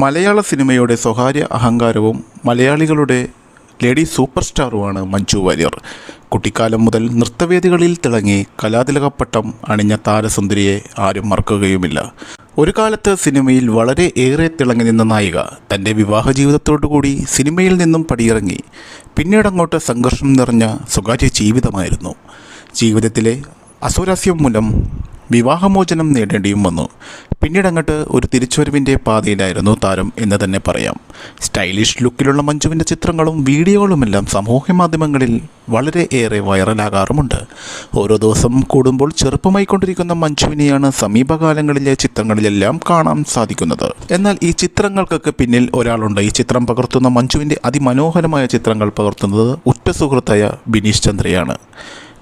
മലയാള സിനിമയുടെ സ്വകാര്യ അഹങ്കാരവും മലയാളികളുടെ ലേഡി സൂപ്പർ സ്റ്റാറുമാണ് മഞ്ജു വാര്യർ. കുട്ടിക്കാലം മുതൽ നൃത്തവേദികളിൽ തിളങ്ങി കലാതിലകപ്പട്ടം അണിഞ്ഞ താരസുന്ദരിയെ ആരും മറക്കുകയുമില്ല. ഒരു കാലത്ത് സിനിമയിൽ വളരെ ഏറെ തിളങ്ങി നിന്ന നായിക തന്റെ വിവാഹ ജീവിതത്തോടുകൂടി സിനിമയിൽ നിന്നും പടിയിറങ്ങി. പിന്നീട് അങ്ങോട്ട് സംഘർഷം നിറഞ്ഞ സ്വകാര്യ ജീവിതമായിരുന്നു. ജീവിതത്തിലെ അസുരാസ്യം മൂലം വിവാഹമോചനം നേടേണ്ടിയും വന്നു. പിന്നീട് അങ്ങോട്ട് ഒരു തിരിച്ചുവരവിന്റെ പാതയിലായിരുന്നു താരം എന്ന് തന്നെ പറയാം. സ്റ്റൈലിഷ് ലുക്കിലുള്ള മഞ്ജുവിന്റെ ചിത്രങ്ങളും വീഡിയോകളുമെല്ലാം സാമൂഹ്യ മാധ്യമങ്ങളിൽ വളരെ ഏറെ വൈറലാകാറുമുണ്ട്. ഓരോ ദിവസം കൂടുമ്പോൾ ചെറുപ്പമായിക്കൊണ്ടിരിക്കുന്ന മഞ്ജുവിനെയാണ് സമീപകാലങ്ങളിലെ ചിത്രങ്ങളിലെല്ലാം കാണാൻ സാധിക്കുന്നത്. എന്നാൽ ഈ ചിത്രങ്ങൾക്കൊക്കെ പിന്നിൽ ഒരാളുണ്ട്. ഈ ചിത്രം പകർത്തുന്ന മഞ്ജുവിന്റെ അതിമനോഹരമായ ചിത്രങ്ങൾ പകർത്തുന്നത് ഉറ്റ സുഹൃത്തായ ബിനീഷ് ചന്ദ്രയാണ്.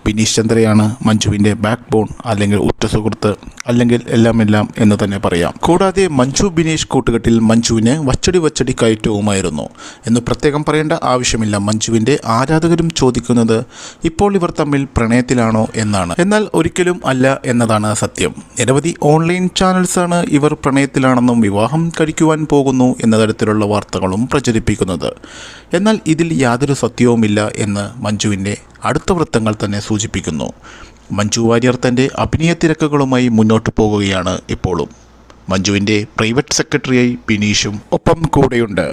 ബിനീഷ് ചന്ദ്രയാണ് മഞ്ജുവിന്റെ ബാക്ക് ബോൺ അല്ലെങ്കിൽ ഉറ്റ സുഹൃത്ത് അല്ലെങ്കിൽ എല്ലാം എല്ലാം എന്ന് തന്നെ പറയാം. കൂടാതെ മഞ്ജു ബിനീഷ് കൂട്ടുകെട്ടിൽ മഞ്ജുവിന് വച്ചടി വച്ചടി കയറ്റവുമായിരുന്നു. എന്ന് പ്രത്യേകം പറയേണ്ട ആവശ്യമില്ല. മഞ്ജുവിന്റെ ആരാധകരും ചോദിക്കുന്നത് ഇപ്പോൾ ഇവർ തമ്മിൽ പ്രണയത്തിലാണോ എന്നാണ്. എന്നാൽ ഒരിക്കലും അല്ല എന്നതാണ് സത്യം. നിരവധി ഓൺലൈൻ ചാനൽസാണ് ഇവർ പ്രണയത്തിലാണെന്നും വിവാഹം കഴിക്കുവാൻ പോകുന്നു എന്ന തരത്തിലുള്ള വാർത്തകളും പ്രചരിപ്പിക്കുന്നത്. എന്നാൽ ഇതിൽ യാതൊരു സത്യവുമില്ല എന്ന് മഞ്ജുവിന്റെ അടുത്ത വൃത്തങ്ങൾ തന്നെ സൂചിപ്പിക്കുന്നു. മഞ്ജു വാര്യർ തന്റെ അഭിനയ തിരക്കുകളുമായി മുന്നോട്ട് പോകുകയാണ് ഇപ്പോഴും. മഞ്ജുവിന്റെ പ്രൈവറ്റ് സെക്രട്ടറിയായി ബിനീഷും ഒപ്പം കൂടെയുണ്ട്.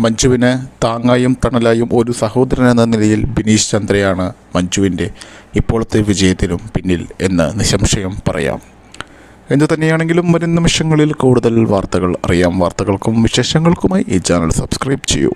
മഞ്ജുവിന് താങ്ങായും തണലായും ഒരു സഹോദരൻ എന്ന നിലയിൽ ബിനീഷ് ചന്ദ്രയാണ് മഞ്ജുവിന്റെ ഇപ്പോഴത്തെ വിജയത്തിനും പിന്നിൽ എന്ന് നിസംശയം പറയാം. എന്തു തന്നെയാണെങ്കിലും വരും നിമിഷങ്ങളിൽ കൂടുതൽ വാർത്തകൾ അറിയാം. വാർത്തകൾക്കും വിശേഷങ്ങൾക്കുമായി ഈ ചാനൽ സബ്സ്ക്രൈബ് ചെയ്യൂ.